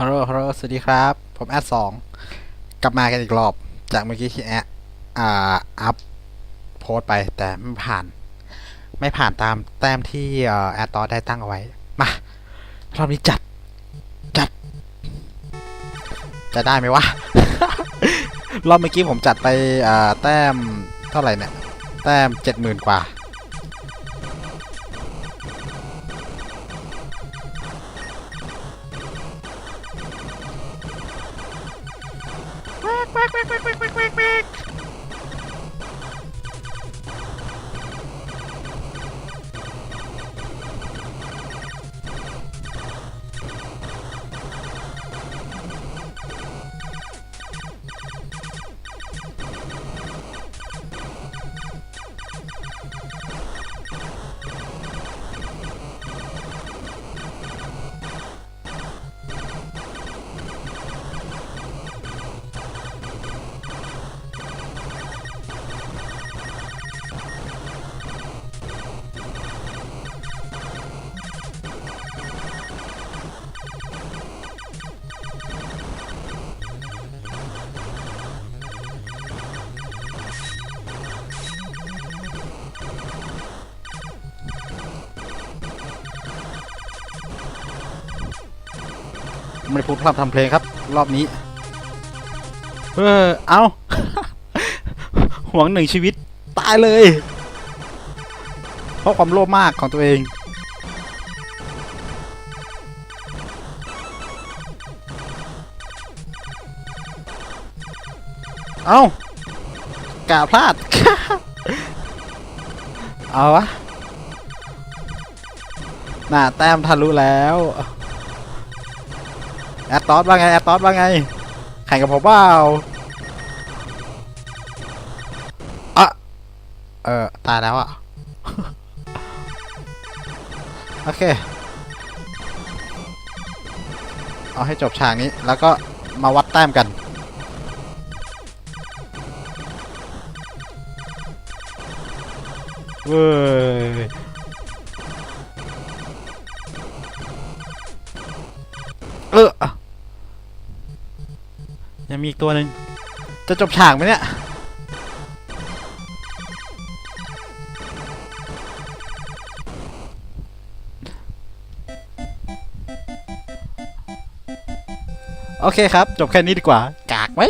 ฮัลโหลฮัลโหลสวัสดีครับ ผมแอดสองกลับมากันอีกรอบ จากเมื่อกี้ที่แอดอ่าอัพโพสไปแต่ไม่ผ่าน ไม่ผ่านตามแต้มที่แอดตอได้ตั้งเอาไว้ มารอบนี้จัด จัด จะได้ไหมวะ รอบเมื่อกี้ผมจัดไปอ่าแต้มเท่าไหร่เนี่ย แต้มเจ็ดหมื่นกว่า ไม่ ได้พูดพร่ำทำเพลงครับ รอบนี้ เออเอาห่วงหนึ่งชีวิตตายเลย เพราะความโลภมากของตัวเอง เอากาพลาด เอาวะ น่าแต้มทะลุแล้ว แอดตอสว่าไงแอดตอสว่าไง แข่งกับผมเปล่าอะเออตายแล้วอะโอเค เอาให้จบฉากนี้แล้วก็มาวัดแต้มกัน เว้ยเออ ยังมีอีกตัวหนึ่งจะจบฉากไหมเนี่ยโอเคครับ จบแค่นี้ดีกว่า กากไหม